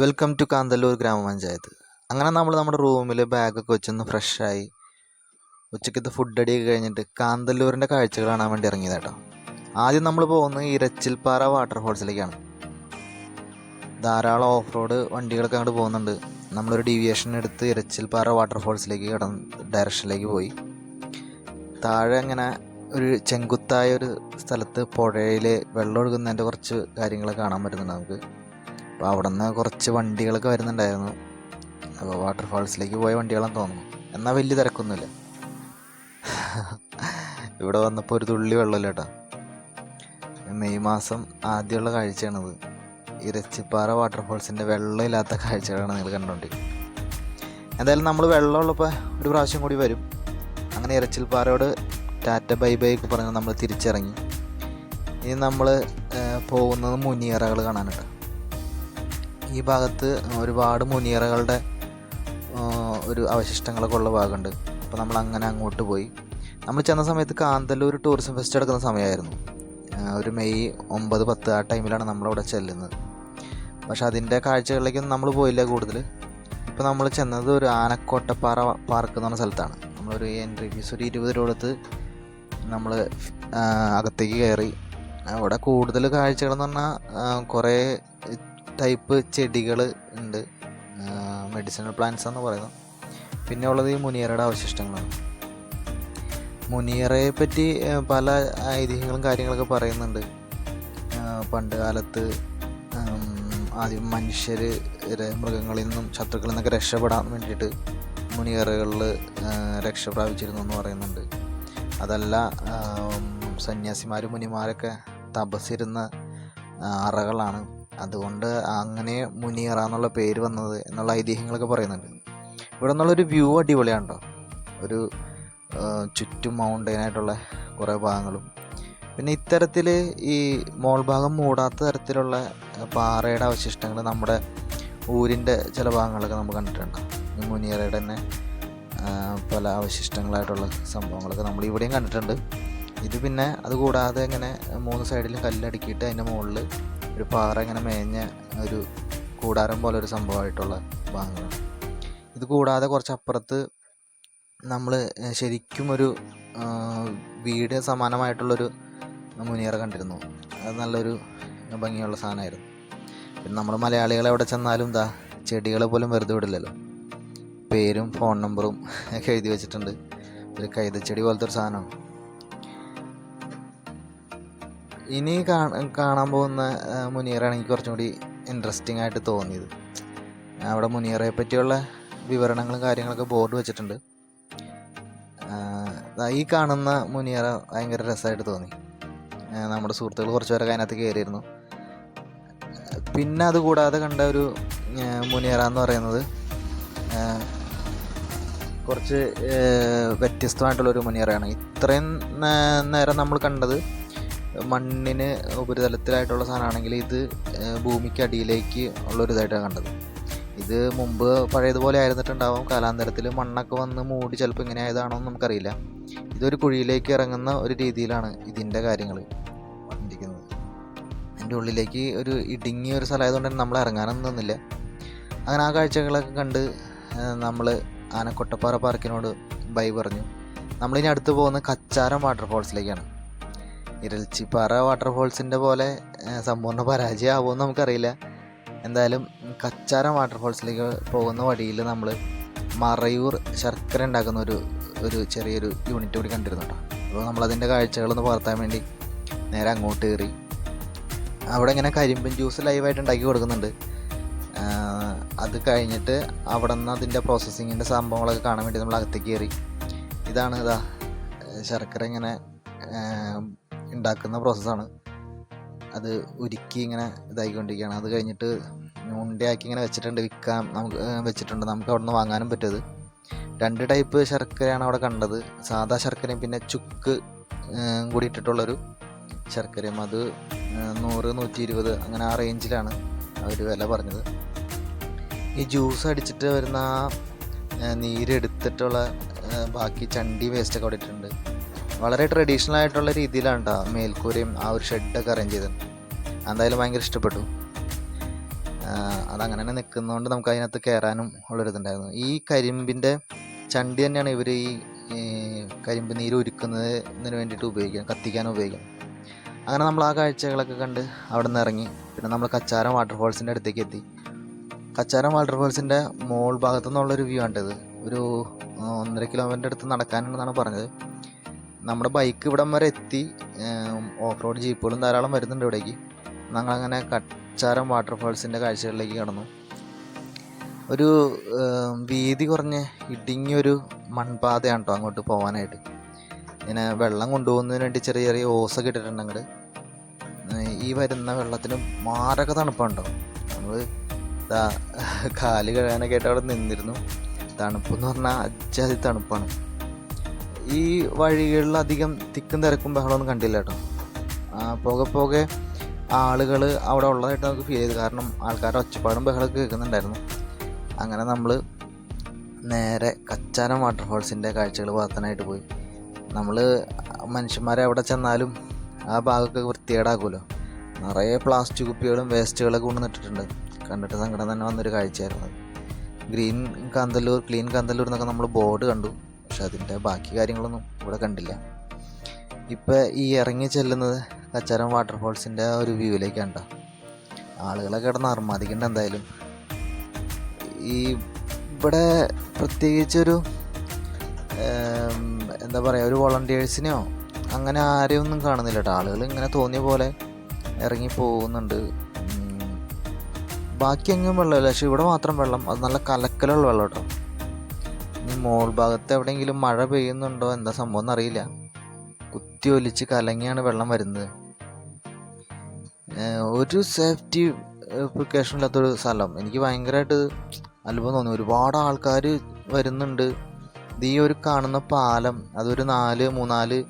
Welcome to Kanthalloor ഗ്രാമപഞ്ചായത്ത് അങ്ങനെ നമ്മൾ നമ്മുടെ റൂമിൽ ബാഗൊക്കെ വെച്ചൊന്ന് ഫ്രഷായി ഉച്ചക്കത്തെ ഫുഡ് അടിയൊക്കെ കഴിഞ്ഞിട്ട് കാന്തല്ലൂരിന്റെ കാഴ്ചകൾ കാണാൻ വേണ്ടി ഇറങ്ങിയത് കേട്ടോ ആദ്യം നമ്മൾ പോകുന്നത് ഇരച്ചിൽപ്പാറ വാട്ടർഫോൾസിലേക്കാണ് ധാരാളം ഓഫ് റോഡ് വണ്ടികളൊക്കെ അങ്ങോട്ട് പോകുന്നുണ്ട്. നമ്മളൊരു ഡീവിയേഷൻ എടുത്ത് ഇരച്ചിൽപ്പാറ വാട്ടർഫോൾസിലേക്ക് കടന്ന് ഡയറക്ഷനിലേക്ക് പോയി. താഴെ അങ്ങനെ ഒരു ചെങ്കുത്തായ ഒരു സ്ഥലത്ത് പുഴയിൽ വെള്ളം ഒഴുകുന്നതിന്റെ കുറച്ച് കാര്യങ്ങളൊക്കെ കാണാൻ പറ്റുന്നുണ്ട് നമുക്ക്. അപ്പോൾ അവിടെ നിന്ന് കുറച്ച് വണ്ടികളൊക്കെ വരുന്നുണ്ടായിരുന്നു. അപ്പോൾ വാട്ടർഫാൾസിലേക്ക് പോയ വണ്ടികളാണെന്ന് തോന്നുന്നു. എന്നാൽ വലിയ തിരക്കൊന്നുമില്ല. ഇവിടെ വന്നപ്പോൾ ഒരു തുള്ളി വെള്ളമില്ല കേട്ടോ. മെയ് മാസം ആദ്യമുള്ള കാഴ്ചയാണിത്. ഇരച്ചിപ്പാറ വാട്ടർഫാൾസിന്റെ വെള്ളമില്ലാത്ത കാഴ്ചകളാണ് നിങ്ങൾ കണ്ടുകൊണ്ടിരിക്കുന്നത് എന്തായാലും നമ്മൾ വെള്ളമുള്ളപ്പോൾ ഒരു പ്രാവശ്യം കൂടി വരും. അങ്ങനെ ഇരച്ചിൽപ്പാറയോട് ടാറ്റ ബൈ ബൈ ഒക്കെ പറഞ്ഞ് നമ്മൾ തിരിച്ചിറങ്ങി. ഇനി നമ്മൾ പോകുന്നത് മുനിയറകൾ കാണാനുണ്ട് ഈ ഭാഗത്ത് ഒരുപാട് മുനിയറകളുടെ ഒരു അവശിഷ്ടങ്ങളൊക്കെ ഉള്ള ഭാഗമുണ്ട്. അപ്പോൾ നമ്മൾ അങ്ങനെ അങ്ങോട്ട് പോയി. നമ്മൾ ചെന്ന സമയത്ത് കാന്തല്ലൂർ ടൂറിസം ഫെസ്റ്റ് എടുക്കുന്ന സമയമായിരുന്നു. ഒരു മെയ് ഒമ്പത് പത്ത് ആ ടൈമിലാണ് നമ്മളവിടെ ചെല്ലുന്നത്. പക്ഷെ അതിന്റെ കാഴ്ചകളിലേക്കൊന്നും നമ്മൾ പോയില്ല കൂടുതൽ. ഇപ്പോൾ നമ്മൾ ചെന്നത് ഒരു ആനക്കോട്ടപ്പാറ പാർക്ക് എന്ന് പറഞ്ഞ സ്ഥലത്താണ്. നമ്മളൊരു എൻട്രി ഫീസ് ഒരു ഇരുപത് രൂപ കൊടുത്ത് നമ്മൾ അകത്തേക്ക് കയറി. അവിടെ കൂടുതൽ കാഴ്ചകളെന്ന് പറഞ്ഞാൽ കുറേ ടൈപ്പ് ചെടികൾ ഉണ്ട്. മെഡിസിനൽ പ്ലാന്റ്സ് എന്ന് പറയുന്നത്. പിന്നെ ഉള്ളത് ഈ മുനിയറയുടെ അവശിഷ്ടങ്ങളാണ്. മുനിയറയെ പറ്റി പല ഐതിഹ്യങ്ങളും കാര്യങ്ങളൊക്കെ പറയുന്നുണ്ട്. പണ്ട് കാലത്ത് ആദ്യം മനുഷ്യർ മൃഗങ്ങളിൽ നിന്നും ശത്രുക്കളിൽ നിന്നൊക്കെ രക്ഷപ്പെടാൻ വേണ്ടിയിട്ട് മുനിയറകളിൽ രക്ഷ പ്രാപിച്ചിരുന്നു എന്ന് പറയുന്നുണ്ട്. അതല്ല സന്യാസിമാരും മുനിമാരൊക്കെ തപസ്സിരുന്ന അറകളാണ്. അതുകൊണ്ട് അങ്ങനെ മുനിയറ എന്നുള്ള പേര് വന്നത് എന്നുള്ള ഐതിഹ്യങ്ങളൊക്കെ പറയുന്നുണ്ട്. ഇവിടെ നിന്നുള്ളൊരു വ്യൂ അടിപൊളിയാണ് ഒരു ചുറ്റും മൗണ്ടൈനായിട്ടുള്ള കുറേ ഭാഗങ്ങളും. പിന്നെ ഇത്തരത്തിൽ ഈ മോൾ ഭാഗം മൂടാത്ത തരത്തിലുള്ള പാറയുടെ അവശിഷ്ടങ്ങൾ നമ്മുടെ ഊരിന്റെ ചില ഭാഗങ്ങളൊക്കെ നമ്മൾ കണ്ടിട്ടുണ്ട്. ഈ മുനിയറയുടെ തന്നെ പല അവശിഷ്ടങ്ങളായിട്ടുള്ള സംഭവങ്ങളൊക്കെ നമ്മൾ ഇവിടെയും കണ്ടിട്ടുണ്ട്. ഇത് പിന്നെ അതുകൂടാതെ ഇങ്ങനെ മൂന്ന് സൈഡിലും കല്ലടുക്കിയിട്ട് അതിന്റെ മുകളിൽ ഒരു പാറ ഇങ്ങനെ മേഞ്ഞ ഒരു കൂടാരം പോലെ ഒരു സംഭവമായിട്ടുള്ള ഭാഗങ്ങൾ. ഇത് കൂടാതെ കുറച്ചപ്പുറത്ത് നമ്മൾ ശരിക്കും ഒരു വീട് സമാനമായിട്ടുള്ളൊരു മുനിയറ കണ്ടിരുന്നു. അത് നല്ലൊരു ഭംഗിയുള്ള സാധനമായിരുന്നു. പിന്നെ നമ്മൾ മലയാളികൾ എവിടെ ചെന്നാലും എന്താ ചെടികളെ പോലും വെറുതെ വിടില്ലല്ലോ. പേരും ഫോൺ നമ്പറും ഒക്കെ എഴുതി വെച്ചിട്ടുണ്ട്. ഒരു കൈതച്ചെടി പോലത്തെ ഒരു സാധനമാണ്. ഇനി കാണ- കാണാൻ പോകുന്ന മുനീറാണ് എനിക്ക് കുറച്ചും കൂടി ഇൻട്രസ്റ്റിംഗ് ആയിട്ട് തോന്നിയത്. അവിടെ മുനിയറയെ പറ്റിയുള്ള വിവരണങ്ങളും കാര്യങ്ങളൊക്കെ ബോർഡ് വെച്ചിട്ടുണ്ട്. ഈ കാണുന്ന മുനിയറ ഭയങ്കര രസമായിട്ട് തോന്നി. നമ്മുടെ സുഹൃത്തുക്കൾ കുറച്ച് പേരൊക്കെ അതിനകത്ത് കയറിയിരുന്നു പിന്നെ അത് കൂടാതെ കണ്ട ഒരു മുനിയറ എന്ന് പറയുന്നത് കുറച്ച് വ്യത്യസ്തമായിട്ടുള്ളൊരു മുനിയറയാണ് ഇത്രയും നേരം നമ്മൾ കണ്ടത് മണ്ണിന് ഉപരിതലത്തിലായിട്ടുള്ള സാധനമാണെങ്കിൽ ഇത് ഭൂമിക്ക് അടിയിലേക്ക് ഉള്ളൊരു ഇതായിട്ടാണ് കണ്ടത്. ഇത് മുമ്പ് പഴയതുപോലെ ആയിരുന്നിട്ടുണ്ടാവും. കാലാന്തരത്തിൽ മണ്ണൊക്കെ വന്ന് മൂടി ചിലപ്പോൾ ഇങ്ങനെ ആയതാണോ എന്ന് നമുക്കറിയില്ല. ഇതൊരു കുഴിയിലേക്ക് ഇറങ്ങുന്ന ഒരു രീതിയിലാണ് ഇതിന്റെ കാര്യങ്ങൾ ഇരിക്കുന്നത് അതിന്റെ ഉള്ളിലേക്ക് ഒരു ഇടുങ്ങിയ ഒരു സ്ഥലമായതുകൊണ്ട് തന്നെ നമ്മൾ ഇറങ്ങാനൊന്നും നിന്നില്ല. അങ്ങനെ ആ കാഴ്ചകളൊക്കെ കണ്ട് നമ്മൾ ആനക്കൊട്ടപ്പാറ പാർക്കിനോട് ബൈ പറഞ്ഞു. നമ്മളിനി അടുത്ത് പോകുന്നത് കച്ചാരം വാട്ടർഫോൾസിലേക്കാണ്. ഇരൽച്ചിപ്പാറ വാട്ടർഫോൾസിന്റെ പോലെ സമ്പൂർണ പരാജയമാവുമെന്ന് നമുക്കറിയില്ല. എന്തായാലും കച്ചാരം വാട്ടർഫോൾസിലേക്ക് പോകുന്ന വഴിയിൽ നമ്മൾ മറയൂർ ശർക്കര ഉണ്ടാക്കുന്ന ഒരു ഒരു ചെറിയൊരു യൂണിറ്റ് കൂടി കണ്ടിരുന്നു കേട്ടോ. അപ്പോൾ നമ്മളതിന്റെ കാഴ്ചകളൊന്ന് പകർത്താൻ വേണ്ടി നേരെ അങ്ങോട്ട് കയറി. അവിടെ ഇങ്ങനെ കരിമ്പൻ ജ്യൂസ് ലൈവായിട്ട് ഉണ്ടാക്കി കൊടുക്കുന്നുണ്ട്. അത് കഴിഞ്ഞിട്ട് അവിടെ നിന്ന് അതിന്റെ പ്രോസസ്സിങ്ങിന്റെ സംഭവങ്ങളൊക്കെ കാണാൻ വേണ്ടി നമ്മൾ അകത്തേക്ക് കയറി. ഇതാണ് ഇതാ ശർക്കര ഇങ്ങനെ ഉണ്ടാക്കുന്ന പ്രോസസ്സാണ് അത് ഉരുക്കി ഇങ്ങനെ ഇതായിക്കൊണ്ടിരിക്കുകയാണ്. അത് കഴിഞ്ഞിട്ട് ഉണ്ടയാക്കി ഇങ്ങനെ വെച്ചിട്ടുണ്ട് വിൽക്കാൻ നമുക്ക് വെച്ചിട്ടുണ്ട്. നമുക്ക് അവിടെ നിന്ന് വാങ്ങാനും പറ്റും രണ്ട് ടൈപ്പ് ശർക്കരയാണ് അവിടെ കണ്ടത്. സാധാ ശർക്കരയും പിന്നെ ചുക്ക് കൂടി ഇട്ടിട്ടുള്ളൊരു ശർക്കരയും. അത് നൂറ് നൂറ്റി ഇരുപത് അങ്ങനെ ആ റേഞ്ചിലാണ് അവർ വില പറഞ്ഞത്. ഈ ജ്യൂസ് അടിച്ചിട്ട് വരുന്ന ആ, നീരെടുത്തിട്ടുള്ള ബാക്കി ചണ്ടി വേസ്റ്റൊക്കെ അവിടെ ഇട്ടിട്ടുണ്ട്. വളരെ ട്രഡീഷണൽ ആയിട്ടുള്ള രീതിയിലാണ് കേട്ടോ മേൽക്കൂരയും ആ ഒരു ഷെഡൊക്കെ അറേഞ്ച് ചെയ്തത്. എന്തായാലും ഭയങ്കര ഇഷ്ടപ്പെട്ടു. അതങ്ങനെ തന്നെ നിൽക്കുന്നതുകൊണ്ട് നമുക്ക് അതിനകത്ത് കയറാനും ഉള്ളൊരിതുണ്ടായിരുന്നു ഈ കരിമ്പിന്റെ ചണ്ടി തന്നെയാണ് ഇവർ ഈ കരിമ്പ് നീര് ഒരുക്കുന്നതിന് വേണ്ടിയിട്ട് ഉപയോഗിക്കുന്നത് കത്തിക്കാൻ ഉപയോഗിക്കുന്നത് അങ്ങനെ നമ്മൾ ആ കാഴ്ചകളൊക്കെ കണ്ട് അവിടെ നിന്ന് ഇറങ്ങി. പിന്നെ നമ്മൾ കച്ചാരം വാട്ടർഫോൾസിന്റെ അടുത്തേക്ക് എത്തി. കച്ചാരം വാട്ടർഫോൾസിന്റെ മോൾ ഭാഗത്തു നിന്നുള്ളൊരു വ്യൂ ആണിത്. ഒരു ഒന്നര കിലോമീറ്റർ അടുത്ത് നടക്കാനുണ്ടെന്നാണ് പറഞ്ഞത്. നമ്മുടെ ബൈക്ക് ഇവിടം വരെ എത്തി. ഓഫ് റോഡ് ജീപ്പുകളും ധാരാളം വരുന്നുണ്ട് ഇവിടേക്ക്. ഞങ്ങളങ്ങനെ കച്ചാരം വാട്ടർഫാൾസിന്റെ കാഴ്ചകളിലേക്ക് കടന്നു. ഒരു വീതി കുറഞ്ഞ ഇടുങ്ങിയൊരു മൺപാതയാണ് കേട്ടോ അങ്ങോട്ട് പോകാനായിട്ട് ഇങ്ങനെ വെള്ളം കൊണ്ടുപോകുന്നതിന് വേണ്ടി ചെറിയ ചെറിയ ഓസൊക്കെ ഇട്ടിട്ടുണ്ട് അങ്ങോട്ട് ഈ വരുന്ന വെള്ളത്തിന് മാരക തണുപ്പുണ്ടോ നമ്മൾ കാൽ കഴുകാനൊക്കെ ആയിട്ട് അവിടെ നിന്നിരുന്നു. തണുപ്പെന്ന് പറഞ്ഞാൽ അജാതി തണുപ്പാണ്. ഈ വഴികളിൽ അധികം തിക്കും തിരക്കും ബഹളമൊന്നും കണ്ടില്ല കേട്ടോ. പോകെ പോകെ ആളുകൾ അവിടെ ഉള്ളതായിട്ട് നമുക്ക് ഫീൽ ചെയ്തു കാരണം ആൾക്കാരുടെ ഒച്ചപ്പാടും ബഹളമൊക്കെ കേൾക്കുന്നുണ്ടായിരുന്നു. അങ്ങനെ നമ്മൾ നേരെ കച്ചാനം വാട്ടർഫോൾസിന്റെ കാഴ്ചകൾ പകർത്താനായിട്ട് പോയി. നമ്മൾ മനുഷ്യന്മാരെ അവിടെ ചെന്നാലും ആ ഭാഗമൊക്കെ വൃത്തികേടാക്കുമല്ലോ. നിറയെ പ്ലാസ്റ്റിക് കുപ്പികളും വേസ്റ്റുകളൊക്കെ കൊണ്ടുവന്നിട്ടിട്ടുണ്ട്. കണ്ടിട്ട് സങ്കടം തന്നെ വന്നൊരു കാഴ്ചയായിരുന്നു ഗ്രീൻ കാന്തല്ലൂർ ക്ലീൻ കാന്തല്ലൂർ എന്നൊക്കെ നമ്മൾ ബോർഡ് കണ്ടു. പക്ഷെ അതിന്റെ ബാക്കി കാര്യങ്ങളൊന്നും ഇവിടെ കണ്ടില്ല. ഇപ്പം ഈ ഇറങ്ങി ചെല്ലുന്നത് കച്ചാരം വാട്ടർഫോൾസിന്റെ ഒരു വ്യൂവിലേക്കാണ് കേട്ടോ ആളുകളെ കിടന്ന് അർമാദിക്കേണ്ട എന്തായാലും. ഈ ഇവിടെ പ്രത്യേകിച്ചൊരു എന്താ പറയുക ഒരു വോളണ്ടിയേഴ്സിനെയോ അങ്ങനെ ആരെയും ഒന്നും കാണുന്നില്ല കേട്ടോ ആളുകൾ ഇങ്ങനെ തോന്നിയ പോലെ ഇറങ്ങി പോകുന്നുണ്ട്. ബാക്കി എങ്ങും വെള്ളമില്ല. പക്ഷെ ഇവിടെ മാത്രം വെള്ളം അത് നല്ല കലക്കലുള്ള വെള്ളം കേട്ടോ ഇനി മോൾ ഭാഗത്ത് എവിടെയെങ്കിലും മഴ പെയ്യുന്നുണ്ടോ? എന്താ സംഭവം എന്നറിയില്ല. കുത്തി ഒലിച്ച് കലങ്ങിയാണ് വെള്ളം വരുന്നത്. ഒരു സേഫ്റ്റി പ്രിക്കോഷൻ ഇല്ലാത്തൊരു സ്ഥലം. എനിക്ക് ഭയങ്കരമായിട്ട് അത്ഭുതം തോന്നി. ഒരുപാട് ആൾക്കാർ വരുന്നുണ്ട്. ഈ ഒരു കാണുന്ന പാലം. അതൊരു നാല് മൂന്നാൽ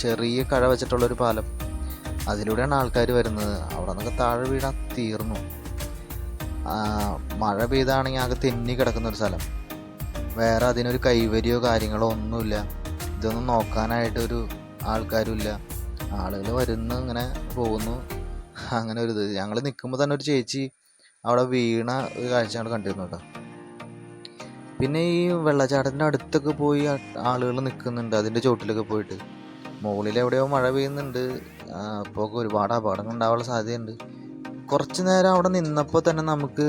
ചെറിയ കഴ വെച്ചിട്ടുള്ള ഒരു പാലം. അതിലൂടെയാണ് ആൾക്കാർ വരുന്നത്. അവിടെ നിന്നൊക്കെ താഴെ വീണാൽ തീർന്നു. മഴ പെയ്താണെങ്കിൽ ആകെ തെന്നി കിടക്കുന്ന ഒരു സ്ഥലം. വേറെ അതിനൊരു കൈവരിയോ കാര്യങ്ങളോ ഒന്നുമില്ല. ഇതൊന്നും നോക്കാനായിട്ട് ഒരു ആൾക്കാരും ഇല്ല ആളുകൾ വരുന്നു ഇങ്ങനെ പോകുന്നു. അങ്ങനെ ഒരു ഇത്. ഞങ്ങൾ നിൽക്കുമ്പോൾ തന്നെ ഒരു ചേച്ചി അവിടെ വീണ ഒരു കാഴ്ച ഞങ്ങൾ കണ്ടിരുന്നു കേട്ടോ. പിന്നെ ഈ വെള്ളച്ചാട്ടത്തിന്റെ അടുത്തൊക്കെ പോയി ആളുകൾ നിൽക്കുന്നുണ്ട് അതിന്റെ ചോട്ടിലൊക്കെ പോയിട്ട്. മുകളിൽ എവിടെയോ മഴ പെയ്യുന്നുണ്ട്. അപ്പോൾ ഒരുപാട് അപകടങ്ങൾ ഉണ്ടാവാനുള്ള സാധ്യതയുണ്ട്. കുറച്ച് നേരം അവിടെ നിന്നപ്പോൾ തന്നെ നമുക്ക്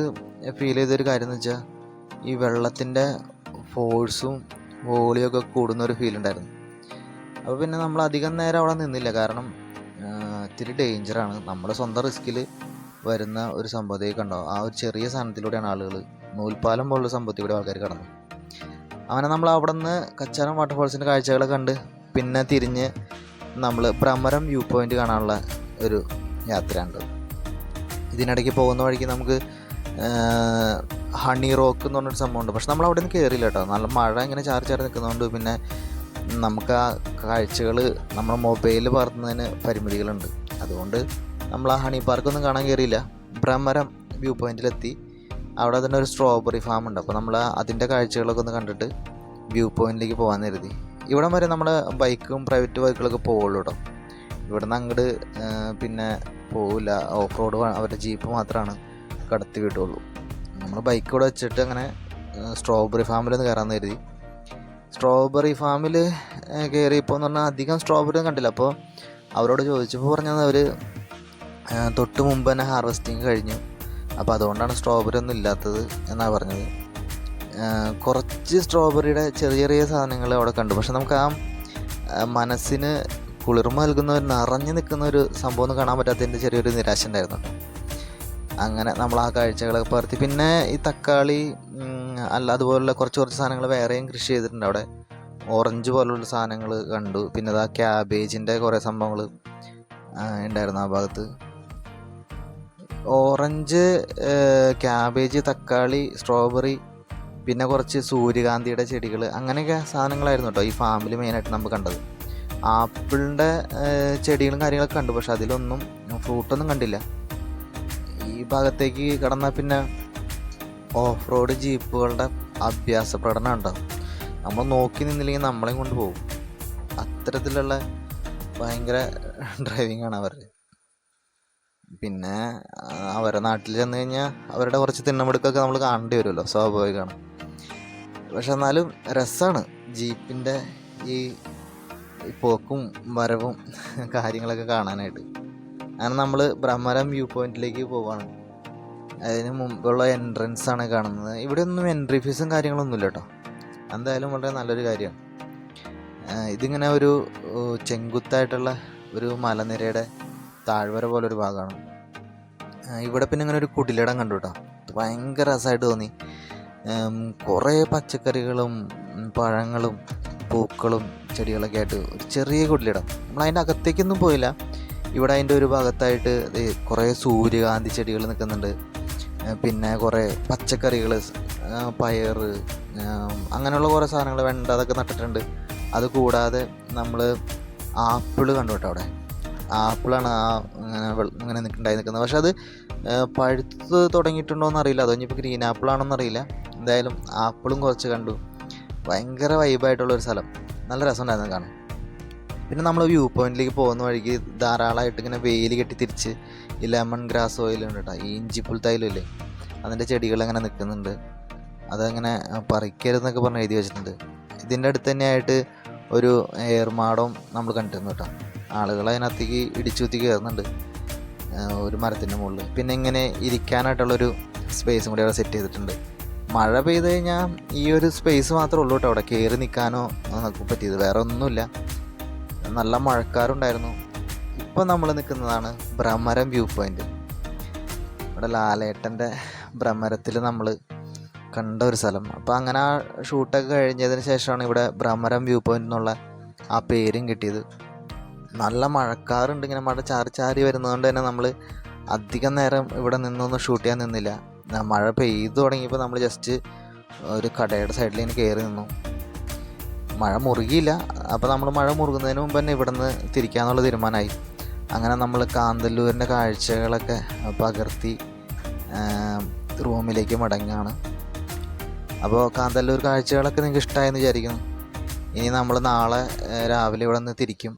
ഫീൽ ചെയ്തൊരു കാര്യം എന്ന് വെച്ചാൽ ഈ വെള്ളത്തിന്റെ ഫോഴ്സും വോളിയൊക്കെ കൂടുന്ന ഒരു ഫീൽ ഉണ്ടായിരുന്നു. അപ്പോൾ പിന്നെ നമ്മൾ അധികം നേരം അവിടെ നിന്നില്ല. കാരണം ഇത്തിരി ഡേഞ്ചറാണ് നമ്മുടെ സ്വന്തം റിസ്കിൽ വരുന്ന ഒരു സംഭവത്തേക്ക് കണ്ടോ? ആ ഒരു ചെറിയ സാധനത്തിലൂടെയാണ് ആളുകൾ നൂൽപ്പാലം പോലുള്ള സംഭവത്തിലൂടെ ആൾക്കാർ കടന്നു അങ്ങനെ നമ്മൾ അവിടെ നിന്ന് കച്ചാരം വാട്ടർഫോൾസിന്റെ കാഴ്ചകളൊക്കെ കണ്ട് പിന്നെ തിരിഞ്ഞ് നമ്മൾ ഭ്രമരം വ്യൂ പോയിന്റ് കാണാനുള്ള ഒരു യാത്രയുണ്ട് ഇതിനിടയ്ക്ക് പോകുന്ന വഴിക്ക് നമുക്ക് ഹണി റോക്ക് എന്ന് പറഞ്ഞൊരു സംഭവമുണ്ട്. പക്ഷെ നമ്മൾ അവിടെ നിന്ന് കയറിയില്ല കേട്ടോ. നല്ല മഴ ഇങ്ങനെ ചാറി ചാറി നിൽക്കുന്നതുകൊണ്ട് പിന്നെ നമുക്ക് ആ കാഴ്ചകൾ നമ്മുടെ മൊബൈലിൽ പകർത്തുന്നതിന് പരിമിതികളുണ്ട്. അതുകൊണ്ട് നമ്മൾ ആ ഹണി പാർക്കൊന്നും കാണാൻ കയറിയില്ല ബ്രഹ്മരം വ്യൂ പോയിന്റിലെത്തി അവിടെ തന്നെ ഒരു സ്ട്രോബെറി ഫാം ഉണ്ട്. അപ്പോൾ നമ്മൾ അതിന്റെ കാഴ്ചകളൊക്കെ ഒന്ന് കണ്ടിട്ട് വ്യൂ പോയിന്റിലേക്ക് പോകാൻ കരുതി. ഇവിടം വരെ നമ്മുടെ ബൈക്കും പ്രൈവറ്റ് ബൈക്കുകളൊക്കെ പോകുള്ളൂ കേട്ടോ. ഇവിടുന്ന് അങ്ങോട്ട് പിന്നെ പോവില്ല ഓഫ് റോഡ് അവരുടെ ജീപ്പ് മാത്രമാണ് കടത്തി വിട്ടുള്ളൂ നമ്മൾ ബൈക്ക് ഇവിടെ വെച്ചിട്ട് അങ്ങനെ സ്ട്രോബെറി ഫാമിലൊന്ന് കയറാൻ കരുതി. സ്ട്രോബെറി ഫാമിൽ കയറിയപ്പോൾ എന്ന് പറഞ്ഞാൽ അധികം സ്ട്രോബെറി ഒന്നും കണ്ടില്ല. അപ്പോൾ അവരോട് ചോദിച്ചപ്പോൾ പറഞ്ഞത് അവർ തൊട്ട് മുമ്പ് തന്നെ ഹാർവെസ്റ്റിങ് കഴിഞ്ഞു. അപ്പോൾ അതുകൊണ്ടാണ് സ്ട്രോബെറി ഒന്നും ഇല്ലാത്തത് എന്നാണ് പറഞ്ഞത്. കുറച്ച് സ്ട്രോബെറിയുടെ ചെറിയ ചെറിയ സാധനങ്ങൾ അവിടെ കണ്ടു. പക്ഷെ നമുക്ക് ആ, മനസ്സിന് കുളിർമ നൽകുന്ന ഒരു നിറഞ്ഞു നിൽക്കുന്ന ഒരു സംഭവം ഒന്നും കാണാൻ പറ്റാത്തതിന്റെ ചെറിയൊരു നിരാശ ഉണ്ടായിരുന്നു. അങ്ങനെ നമ്മൾ ആ കാഴ്ചകളൊക്കെ പകർത്തി പിന്നെ ഈ തക്കാളി അല്ല അതുപോലുള്ള കുറച്ച് കുറച്ച് സാധനങ്ങൾ വേറെയും കൃഷി ചെയ്തിട്ടുണ്ട് അവിടെ. ഓറഞ്ച് പോലുള്ള സാധനങ്ങൾ കണ്ടു. പിന്നെ അതാ ക്യാബേജിന്റെ കുറേ സംഭവങ്ങൾ ഉണ്ടായിരുന്നു ആ ഭാഗത്ത്. ഓറഞ്ച് ക്യാബേജ് തക്കാളി സ്ട്രോബെറി പിന്നെ കുറച്ച് സൂര്യകാന്തിയുടെ ചെടികൾ അങ്ങനെയൊക്കെ സാധനങ്ങളായിരുന്നു കേട്ടോ ഈ ഫാമിൽ മെയിനായിട്ട് നമ്മൾ കണ്ടത്. ആപ്പിളിന്റെ ചെടികളും കാര്യങ്ങളൊക്കെ കണ്ടു. പക്ഷെ അതിലൊന്നും ഫ്രൂട്ടൊന്നും കണ്ടില്ല. ഈ ഭാഗത്തേക്ക് കടന്നാൽ പിന്നെ ഓഫ് റോഡ് ജീപ്പുകളുടെ അഭ്യാസ പ്രകടനം ഉണ്ടാവും നമ്മൾ നോക്കി നിന്നില്ലെങ്കിൽ നമ്മളെയും കൊണ്ട് പോകും. അത്തരത്തിലുള്ള ഭയങ്കര ഡ്രൈവിംഗ് ആണ് അവരുടെ. പിന്നെ അവരുടെ നാട്ടിൽ ചെന്ന് കഴിഞ്ഞാൽ അവരുടെ കുറച്ച് തിണ്ണമെടുക്കൊക്കെ നമ്മൾ കാണേണ്ടി വരുമല്ലോ സ്വാഭാവികമാണ്. പക്ഷെ എന്നാലും രസമാണ് ജീപ്പിന്റെ ഈ പോക്കും വരവും കാര്യങ്ങളൊക്കെ കാണാനായിട്ട്. അങ്ങനെ നമ്മൾ ബ്രഹ്മരം വ്യൂ പോയിന്റിലേക്ക് പോവാണ്. അതിന് മുമ്പുള്ള എൻട്രൻസ് ആണ് കാണുന്നത് ഇവിടെ ഒന്നും എൻട്രി ഫീസും കാര്യങ്ങളൊന്നുമില്ല കേട്ടോ എന്തായാലും വളരെ നല്ലൊരു കാര്യമാണ്. ഇതിങ്ങനെ ഒരു ചെങ്കുത്തായിട്ടുള്ള ഒരു മലനിരയുടെ താഴ്വര പോലെ ഒരു ഭാഗമാണ് ഇവിടെ പിന്നെ ഇങ്ങനെ ഒരു കുടിലിടം കണ്ടു കേട്ടോ ഭയങ്കര രസമായിട്ട് തോന്നി. കുറേ പച്ചക്കറികളും പഴങ്ങളും പൂക്കളും ചെടികളൊക്കെ ആയിട്ട് ഒരു ചെറിയ കുടിലിടം. നമ്മൾ അതിന്റെ അകത്തേക്കൊന്നും പോയില്ല. ഇവിടെ അതിന്റെ ഒരു ഭാഗത്തായിട്ട് കുറേ സൂര്യകാന്തി ചെടികൾ നിൽക്കുന്നുണ്ട്. പിന്നെ കുറേ പച്ചക്കറികൾ പയർ അങ്ങനെയുള്ള കുറേ സാധനങ്ങൾ വെണ്ട അതൊക്കെ നട്ടിട്ടുണ്ട്. അത് കൂടാതെ നമ്മൾ ആപ്പിൾ കണ്ടു കേട്ടോ അവിടെ. ആപ്പിളാണ് ആ അങ്ങനെ ഇങ്ങനെ ഉണ്ടായി നിൽക്കുന്നത്. പക്ഷെ അത് പഴുത്ത് തുടങ്ങിയിട്ടുണ്ടോ എന്നറിയില്ല അതോ ഇനിയിപ്പോൾ ഗ്രീൻ ആപ്പിളാണോ എന്നറിയില്ല എന്തായാലും ആപ്പിളും കുറച്ച് കണ്ടു. ഭയങ്കര വൈബായിട്ടുള്ള ഒരു സ്ഥലം. നല്ല രസമുണ്ടായിരുന്നു കാണാൻ. പിന്നെ നമ്മൾ വ്യൂ പോയിന്റിലേക്ക് പോകുന്ന വഴിക്ക് ധാരാളമായിട്ട് ഇങ്ങനെ വെയിൽ കെട്ടി തിരിച്ച് ഈ ലെമൺ ഗ്രാസ് ഓയിൽ ഉണ്ട് കേട്ടോ. ഈ ഇഞ്ചിപ്പുൽ തൈലില്ലേ അതിന്റെ ചെടികൾ അങ്ങനെ നിൽക്കുന്നുണ്ട്. അതങ്ങനെ പറിക്കരുതെന്നൊക്കെ പറഞ്ഞ് എഴുതി വെച്ചിട്ടുണ്ട്. ഇതിന്റെ അടുത്ത് തന്നെയായിട്ട് ഒരു ഏർമാടം നമ്മൾ കണ്ടിരുന്നു കേട്ടോ. ആളുകൾ അതിനകത്തേക്ക് ഇടിച്ചുത്തി കയറുന്നുണ്ട് ഒരു മരത്തിന്റെ മുകളിൽ പിന്നെ ഇങ്ങനെ ഇരിക്കാനായിട്ടുള്ളൊരു സ്പേസും കൂടി അവിടെ സെറ്റ് ചെയ്തിട്ടുണ്ട്. മഴ പെയ്ത് കഴിഞ്ഞാൽ ഈ ഒരു സ്പേസ് മാത്രമേ ഉള്ളൂ കേട്ടോ. അവിടെ കയറി നിൽക്കാനോ നമുക്ക് പറ്റിയത്. വേറെ ഒന്നുമില്ല. നല്ല മഴക്കാരുണ്ടായിരുന്നു. ഇപ്പം നമ്മൾ നിൽക്കുന്നതാണ് ഭ്രമരം വ്യൂ പോയിന്റ് ഇവിടെ ലാലേട്ടന്റെ ഭ്രമരത്തിൽ നമ്മൾ കണ്ട ഒരു സ്ഥലം. അപ്പോൾ അങ്ങനെ ആ ഷൂട്ടൊക്കെ കഴിഞ്ഞതിന് ശേഷമാണ് ഇവിടെ ഭ്രമരം വ്യൂ പോയിന്റ് എന്നുള്ള ആ പേരും കിട്ടിയത്. നല്ല മഴക്കാറുണ്ട്. ഇങ്ങനെ മഴ ചാറി ചാറി വരുന്നതുകൊണ്ട് തന്നെ നമ്മൾ അധികം നേരം ഇവിടെ നിന്നൊന്നും ഷൂട്ട് ചെയ്യാൻ നിന്നില്ല. മഴ പെയ്തു തുടങ്ങിയപ്പോൾ നമ്മൾ ജസ്റ്റ് ഒരു കടയുടെ സൈഡിൽ ഇങ്ങനെ കയറി നിന്നു. മഴ മുറുകിയില്ല. അപ്പോൾ നമ്മൾ മഴ മുറുകുന്നതിന് മുമ്പ് തന്നെ ഇവിടെ നിന്ന് തിരിക്കാന്നുള്ള തീരുമാനമായി അങ്ങനെ നമ്മൾ കാന്തല്ലൂരിന്റെ കാഴ്ചകളൊക്കെ പകർത്തി റൂമിലേക്ക് മടങ്ങുകയാണ് അപ്പോൾ കാന്തല്ലൂർ കാഴ്ചകളൊക്കെ നിങ്ങൾക്ക് ഇഷ്ടമായെന്ന് വിചാരിക്കുന്നു. ഇനി നമ്മൾ നാളെ രാവിലെ ഇവിടെ നിന്ന് തിരിക്കും.